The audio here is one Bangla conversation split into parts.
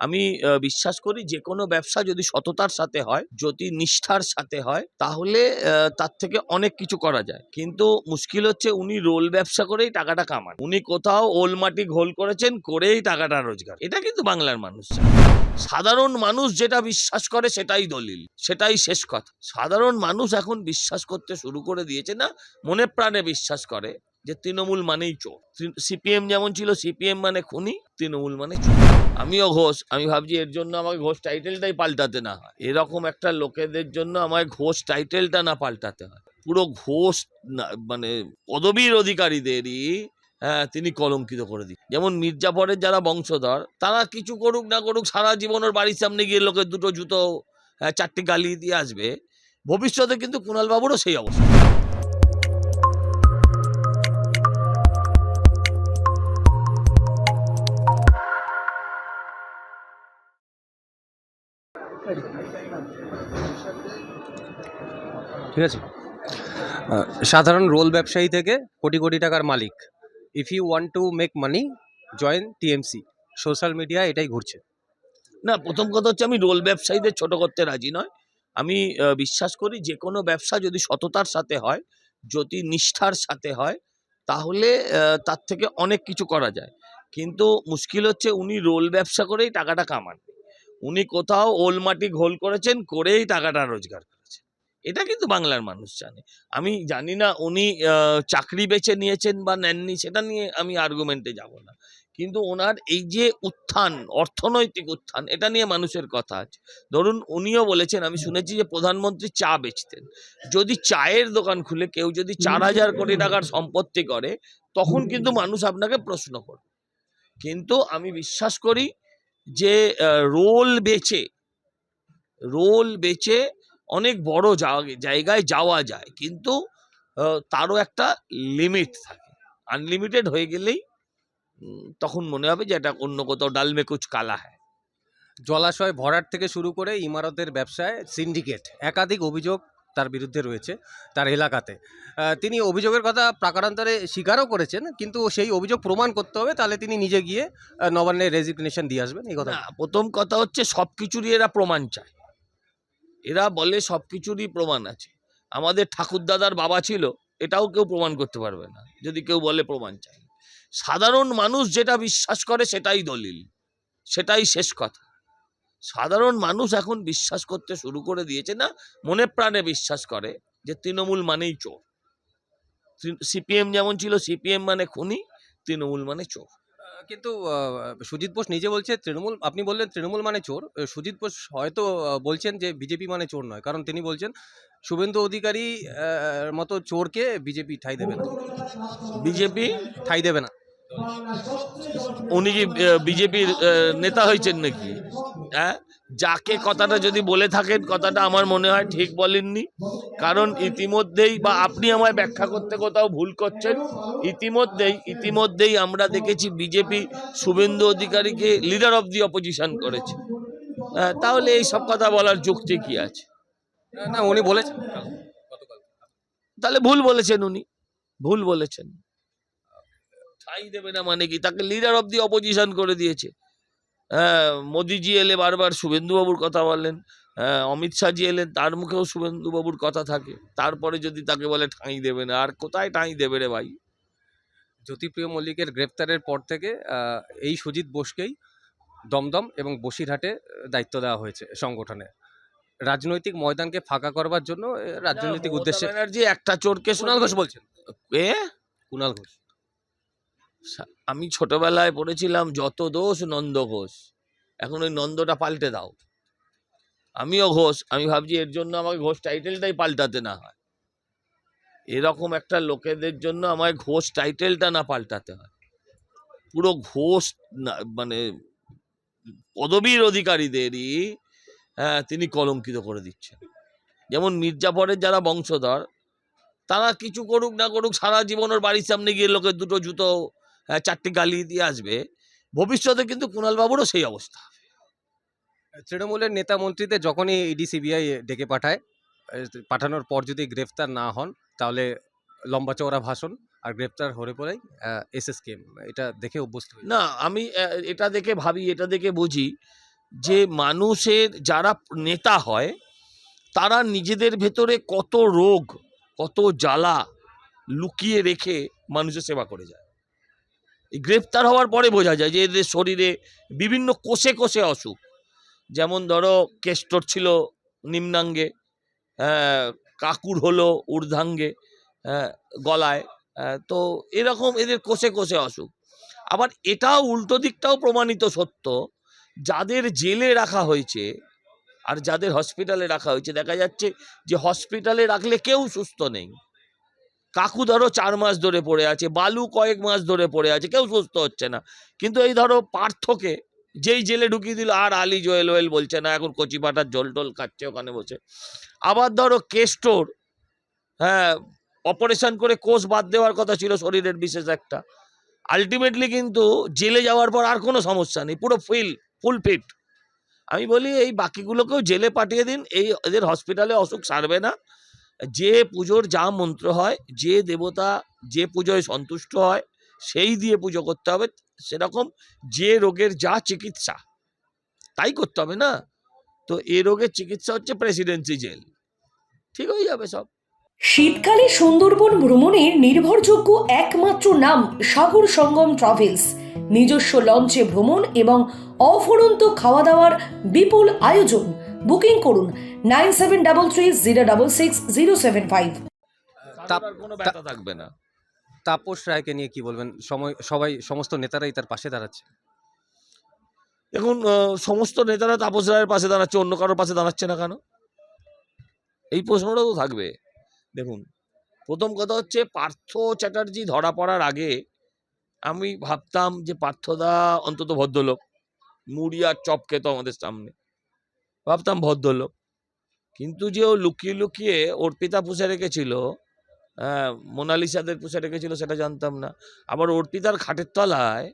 আমি বিশ্বাস করি যে কোনো ব্যবসা যদি সততার সাথে হয়, যদি নিষ্ঠার সাথে হয়, তাহলে তার থেকে অনেক কিছু করা যায়। কিন্তু মুশকিল হচ্ছে উনি রোল ব্যবসা করেই টাকাটা কামান। উনি কোথাও ওল মাটি ঘোল করেছেন, করেই টাকাটা রোজগার। এটা কিন্তু বাংলার মানুষ সাধারণ মানুষ যেটা বিশ্বাস করে সেটাই দলিল, সেটাই শেষ কথা। সাধারণ মানুষ এখন বিশ্বাস করতে শুরু করে দিয়েছে না, মনে প্রাণে বিশ্বাস করে। যে তৃণমূল মানেই চোর। সিপিএম যেমন ছিল সিপিএম মানে খুনি তৃণমূল মানে চোর। আমিও ঘোষ আমি ভাবছি এর জন্য আমাকে ঘোষ টাইটেলটাই পাল্টাতে না হয়। এরকম একটা লোকেদের জন্য আমায় ঘোষ টাইটেলটা না পাল্টাতে হয়। পুরো ঘোষ মানে পদবীর অধিকারীদেরই হ্যাঁ তিনি কলঙ্কিত করে দিন যেমন মির্জাফরের যারা বংশধর তারা কিছু করুক না করুক সারা জীবন ওর বাড়ির সামনে গিয়ে লোকের দুটো জুতো হ্যাঁ, চারটি গালি দিয়ে আসবে। ভবিষ্যতে কিন্তু কুণাল বাবুরও সেই অবস্থা। ঠিক আছে? সাধারণ রোল ব্যবসায়ী থেকে কোটি কোটি টাকার মালিক। If you want to make money join TMC social media এটাই ঘুরছে। না, প্রথম কথা হচ্ছে আমি রোল ব্যবসায়ীদের ছোট করতে রাজি নয়। আমি বিশ্বাস করি যে কোনো ব্যবসা যদি সততার সাথে হয়, যদি নিষ্ঠার সাথে হয়, তাহলে তার থেকে অনেক কিছু করা যায়। কিন্তু মুশকিল হচ্ছে উনি রোল ব্যবসা করেই টাকাটা কামান। উনি কোথাও ওল মাটি ঘোল করেছেন, করেই টাকাটা রোজগার করেছেন। এটা কিন্তু বাংলার মানুষ জানে। আমি জানি না উনি চাকরি বেছে নিয়েছেন বা নেননি, সেটা নিয়ে আমি আর্গুমেন্টে যাব না। কিন্তু ওনার এই যে উত্থান, অর্থনৈতিক উত্থান, এটা নিয়ে মানুষের কথা আছে। ধরুন উনিও বলেছেন, আমি শুনেছি যে প্রধানমন্ত্রী চা বেচতেন। যদি চায়ের দোকান খুলে, কেউ যদি চার হাজার কোটি টাকার সম্পত্তি করে, তখন কিন্তু মানুষ আপনাকে প্রশ্ন করবে। কিন্তু আমি বিশ্বাস করি যে রোল বেচে রোল বেচে অনেক বড় জায়গায় যাওয়া যায়। কিন্তু তারও একটা লিমিট থাকে। আনলিমিটেড হয়ে গেলেই তখন মনে হবে যে এটা অন্য কোথাও ডাল মে কুচ কালা হ্যায়। জলাশয় ভরাট থেকে শুরু করে ইমারতের ব্যবসায়, সিন্ডিকেট, একাধিক অভিযোগ তার বিরুদ্ধে রয়েছে তার এলাকাতে। তিনি অভিযোগের কথা প্রাকারান্তরে স্বীকারও করেছেন, কিন্তু সেই অভিযোগ প্রমাণ করতে হবে, তাহলে তিনি নিজে গিয়ে নবান্নে রেজিগনেশন দিয়ে আসবেন, এই কথা। প্রথম কথা হচ্ছে সব কিছুরই এরা প্রমাণ চায়। এরা বলে সব কিছুরই প্রমাণ আছে। আমাদের ঠাকুরদাদার বাবা ছিল, এটাও কেউ প্রমাণ করতে পারবে না, যদি কেউ বলে প্রমাণ চাই সাধারণ মানুষ যেটা বিশ্বাস করে সেটাই দলিল, সেটাই শেষ কথা। সাধারণ মানুষ এখন বিশ্বাস করতে শুরু করে দিয়েছে না? মনে প্রাণে বিশ্বাস করে যে তৃণমূল মানেই চোর। সিপিএম যেমন ছিল সিপিএম মানে খুনি তৃণমূল মানে চোর। কিন্তু সুজিত বোস নিজে বলছে তৃণমূল আপনি বললেন তৃণমূল মানে চোর সুজিত বোস হয়তো বলছেন যে বিজেপি মানে চোর নয় কারণ তিনি বলছেন শুভেন্দু অধিকারী মতো চোরকে বিজেপি ঠাই দেবে না। বিজেপি? ঠাই দেবে না। উনি কি বিজেপির নেতা হয়েছেন নাকি? হ্যাঁ? যাকে কথাটা যদি বলে থাকেন কথাটা আমার মনে হয় ঠিক বলেননি। কারণ ইতিমধ্যেই বা আপনি আমায় ব্যাখ্যা করতে কোথাও ভুল করছেন। ইতিমধ্যেই ইতিমধ্যেই আমরা দেখেছি বিজেপি শুভেন্দু অধিকারীকে লিডার অব দি অপোজিশন করেছে। হ্যাঁ, তাহলে এই সব কথা বলার যুক্তি কি আছে? না, না উনি বলেছেন। তাহলে ভুল বলেছেন উনি। ভুল বলেছেন। ঠাঁই দেবে না মানে কি? তাকে লিডার অব দি অপোজিশন করে দিয়েছে। হ্যাঁ মোদিজি এলে বারবার শুভেন্দুবাবুর কথা বললেন হ্যাঁ অমিত শাহজি এলেন তার মুখেও শুভেন্দুবাবুর কথা থাকে। তারপরে যদি তাকে বলে ঠাঁই দেবে না আর কোথায় ঠাঁই দেবে রে ভাই? জ্যোতিপ্রিয় মল্লিকের গ্রেপ্তারের পর থেকে এই সুজিত বোসকেই দমদম এবং বসিরহাটে দায়িত্ব দেওয়া হয়েছে সংগঠনে। রাজনৈতিক ময়দানকে ফাঁকা করবার জন্য রাজনৈতিক উদ্দেশ্যে ব্যানার্জি একটা চোরকে সোনাল ঘোষ বলছেন। এ? কুণাল ঘোষ। আমি ছোটবেলায় পড়েছিলাম যত দোষ নন্দ ঘোষ। এখন ওই নন্দটা পাল্টে দাও। আমিও ঘোষ, আমি ভাবছি এর জন্য আমাকে ঘোষ টাইটেলটাই পাল্টাতে না হয়। এরকম একটা লোকেদের জন্য আমায় ঘোষ টাইটেলটা না পাল্টাতে হয়। পুরো ঘোষ মানে পদবীর অধিকারীদেরই হ্যাঁ তিনি কলঙ্কিত করে দিচ্ছেন। যেমন মির্জাফরের যারা বংশধর, তারা কিছু করুক না করুক সারা জীবন ওর বাড়ির সামনে গিয়ে লোকের দুটো জুতো চারটি গালি দিয়ে আসবে ভবিষ্যতে কিন্তু কুণাল বাবুরও সেই অবস্থা। তৃণমূলের নেতা মন্ত্রীদের যখনই ইডি সিবিআই ডেকে পাঠায় পাঠানোর পর যদি গ্রেফতার না হন তাহলে লম্বা চওড়া ভাষণ আর হলে পরেই এস এস কেম এটা দেখে অভ্যস্ত না আমি এটা দেখে ভাবি এটা দেখে বুঝি যে মানুষের যারা নেতা হয় তারা নিজেদের ভেতরে কত রোগ কত জ্বালা লুকিয়ে রেখে মানুষের সেবা করে যায়। গ্রেপ্তার হওয়ার পরে বোঝা যায় যে এদের শরীরে বিভিন্ন কোষে কোষে অসুখ। যেমন ধরো কেষ্টর ছিল নিম্নাঙ্গে হ্যাঁ, কাকুর হলো ঊর্ধ্বাঙ্গে হ্যাঁ, গলায় হ্যাঁ, তো এরকম এদের কোষে কোষে অসুখ। আবার এটাও উল্টো দিকটাও প্রমাণিত সত্য যাদের জেলে রাখা হয়েছে আর যাদের হসপিটালে রাখা হয়েছে দেখা যাচ্ছে যে হসপিটালে রাখলে কেউ সুস্থ নেই। কাকু ধরো চার মাস ধরে পড়ে আছে, বালু কয়েক মাস ধরে পড়ে আছে, কেউ সুস্থ হচ্ছে না। কিন্তু এই ধরো পার্থকে যেই জেলে ঢুকিয়ে দিল, আর আলী জোয়েল ওয়েল বলছে না, এখন কচি পাটার জল টল খাচ্ছে ওখানে বসে। আবার ধরো কেস্টোর হ্যাঁ অপারেশন করে কোষ বাদ দেওয়ার কথা ছিল শরীরের বিশেষ একটা। আলটিমেটলি কিন্তু জেলে যাওয়ার পর আর কোনো সমস্যা নেই, পুরো ফিল ফুল ফিট আমি বলি এই বাকিগুলোকেও জেলে পাঠিয়ে দিন, এই এদের হসপিটালে অসুখ সারবে না। যে পুজোর যা মন্ত্র হয়, যে দেবতা যে পুজোয় সন্তুষ্ট হয়, সেই দিয়ে পুজো করতে হবে। সেরকম যে রোগের যা চিকিৎসা, তাই করতে হবে না? তো এ রোগের চিকিৎসা হচ্ছে প্রেসিডেন্সি জেল ঠিক হয়ে যাবে সব। শীতকালে সুন্দরবন ভ্রমণের নির্ভরযোগ্য একমাত্র নাম সাগর সঙ্গম ট্রাভেলস নিজস্ব লঞ্চে ভ্রমণ এবং অফুরন্ত খাওয়া দাওয়ার বিপুল আয়োজন। বুকিং করুন nine seven double three zero double six zero seven five. তার কোনো ব্যথা থাকবে না। তাপস রায়কে নিয়ে কি বলবেন? সময় সবাই সমস্ত নেতারাই তার পাশে দাঁড়াচ্ছে। দেখুন আহ, সমস্ত নেতারা তাপস রায়ের পাশে দাঁড়াচ্ছে অন্য কারোর পাশে দাঁড়াচ্ছে না কেন? এই প্রশ্নটা তো থাকবে। দেখুন প্রথম কথা হচ্ছে পার্থ চ্যাটার্জি ধরা পড়ার আগে আমি ভাবতাম যে পার্থদা অন্তত ভদ্রলোক মুড়ি আর চপ খেত আমাদের সামনে। ভাবতাম ভদ্রলোক। কিন্তু যে ও লুকিয়ে লুকিয়ে অর্পিতা পুষে রেখেছিল হ্যাঁ, মোনালিসাদের পুষে রেখেছিল সেটা জানতাম না। আবার অর্পিতার খাটের তলায়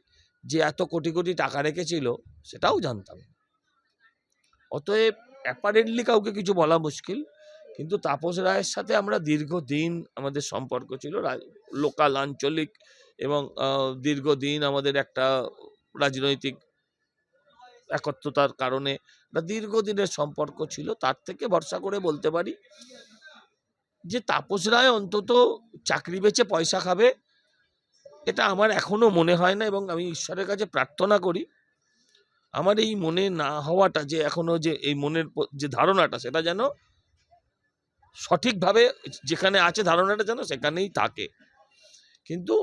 যে এত কোটি কোটি টাকা রেখেছিল সেটাও জানতাম। অতএব অ্যাপারেন্টলি কাউকে কিছু বলা মুশকিল। কিন্তু তাপস রায়ের সাথে আমরা দীর্ঘদিন আমাদের সম্পর্ক ছিল লোকাল আঞ্চলিক এবং দীর্ঘদিন আমাদের একটা রাজনৈতিক একত্রতার কারণে দীর্ঘদিনের সম্পর্ক ছিল, তার থেকে ভরসা করে বলতে পারি যে তাপস রায় অন্তত চাকরি বেচে পয়সা খাবে, এটা আমার এখনও মনে হয় না এবং আমি ঈশ্বরের কাছে প্রার্থনা করি। আমার এই মনে না হওয়াটা যে এখনও যে এই মনের যে ধারণাটা সেটা যেন সঠিকভাবে যেখানে আছে ধারণাটা যেন সেখানেই থাকে। কিন্তু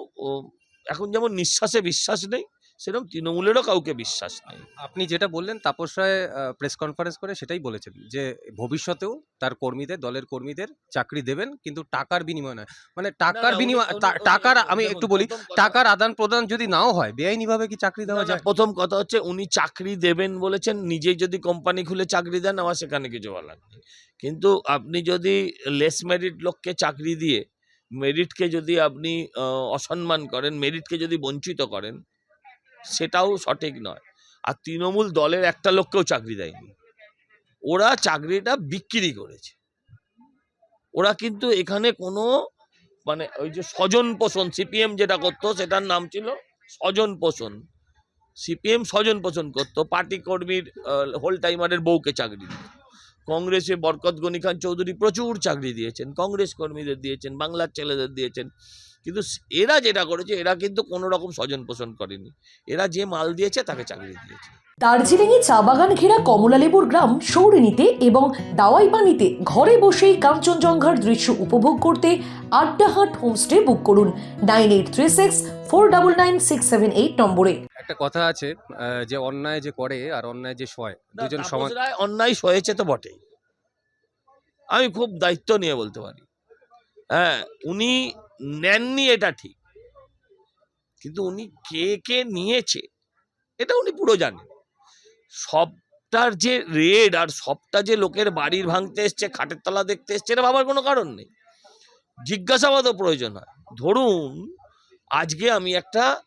এখন যেমন নিঃশ্বাসে বিশ্বাস নেই সেরকম তৃণমূলেরও কাউকে বিশ্বাস নেই। আপনি যেটা বললেন তাপস রায় প্রেস কনফারেন্স করে সেটাই বলেছেন যে ভবিষ্যতেও তার কর্মীদের দলের কর্মীদের চাকরি দেবেন কিন্তু টাকার বিনিময় নয়। মানে টাকার বিনিময় টাকার আমি একটু বলি টাকার আদান প্রদান যদি নাও হয় বেআইনিভাবে কি চাকরি দেওয়া যায়? প্রথম কথা হচ্ছে উনি চাকরি দেবেন বলেছেন নিজেই যদি কোম্পানি খুলে চাকরি দেন আমার সেখানে কিছু বলার নেই। কিন্তু আপনি যদি লেস মেরিট লোককে চাকরি দিয়ে মেরিটকে যদি আপনি অসম্মান করেন মেরিটকে যদি বঞ্চিত করেন সেটাও সঠিক নয়। আর তৃণমূল দলের একটা লোককেও চাকরি দেয়নি। ওরা চাকরিটা বিক্রি করেছে। ওরা কিন্তু এখানে কোনো মানে ওই যে স্বজন পোষণ, সিপিএম যেটা করতো সেটার নাম ছিল স্বজন পোষণ। সিপিএম স্বজন পোষণ করতো, পার্টি কর্মীর হোল টাইমারের বউকে চাকরি দিত। কংগ্রেসে বরকত গনি খান চৌধুরী প্রচুর চাকরি দিয়েছেন, কংগ্রেস কর্মীদের দিয়েছেন, বাংলার ছেলেদের দিয়েছেন। কিন্তু এরা যেটা করেছে এরা কিন্তু কোনো রকম স্বজন পোষণ করেনি। এরা যে মাল দিয়েছে তাকে চাকরি দিয়েছে। দার্জিলিংয়ে চা বাগান ঘেরা কমলালেবুর গ্রাম সৌরিনীতে এবং দাওয়াই পানিতে ঘরে বসেই কাঞ্চনজঙ্ঘার দৃশ্য উপভোগ করতে আড্ডাহাট হোমস্টে বুক করুন nine eight three six four double nine six seven eight নম্বরে। একটা কথা আছে আহ, যে অন্যায় যে করে আর অন্যায় যে সয় দুজন রায় অন্যায় সয়েছে তো বটেই। আমি খুব দায়িত্ব নিয়ে বলতে পারি। হ্যাঁ উনি নেননি এটা ঠিক। কিন্তু উনি কে কে নিয়েছে, এটা উনি পুরো জানেন। সবটার যে রেড আর সবটা যে লোকের বাড়ির ভাঙতে এসছে, খাটের তলা দেখতে এসছে, এটা ভাবার কোনো কারণ নেই। জিজ্ঞাসাবাদও প্রয়োজন হয়। ধরুন, আজকে আমি একটা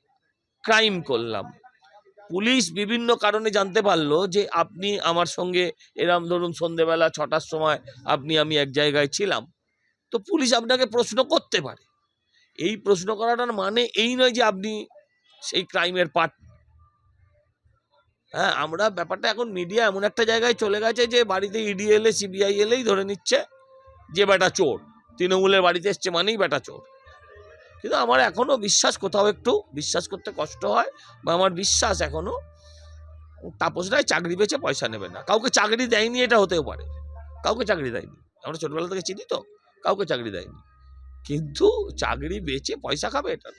ক্রাইম করলাম। পুলিশ বিভিন্ন কারণে জানতে পারল যে আপনি আমার সঙ্গে এরম ধরুন সন্ধেবেলা, ছটার সময় আপনি, আমি এক জায়গায় ছিলাম। তো পুলিশ আপনাকে প্রশ্ন করতে পারে। এই প্রশ্ন করাটার মানে এই নয় যে আপনি সেই ক্রাইমের পার্ট হ্যাঁ আমরা ব্যাপারটা এখন মিডিয়া এমন একটা জায়গায় চলে গেছে যে বাড়িতে ইডি এলে সিবিআই এলেই ধরে নিচ্ছে যে বেটা চোর। তৃণমূলের বাড়িতে এসছে মানেই বেটা চোর। কিন্তু আমার এখনও বিশ্বাস, কোথাও একটু বিশ্বাস করতে কষ্ট হয় বা আমার বিশ্বাস এখনও, তাপস রায় চাকরি পেয়েছে পয়সা নেবে না। কাউকে চাকরি দেয়নি এটা হতেও পারে। কাউকে চাকরি দেয়নি। আমরা ছোটবেলা থেকে চিনি তো? কাউকে চাকরি দেয়নি। কিন্তু চাকরি বেচে পয়সা খাবে এটা।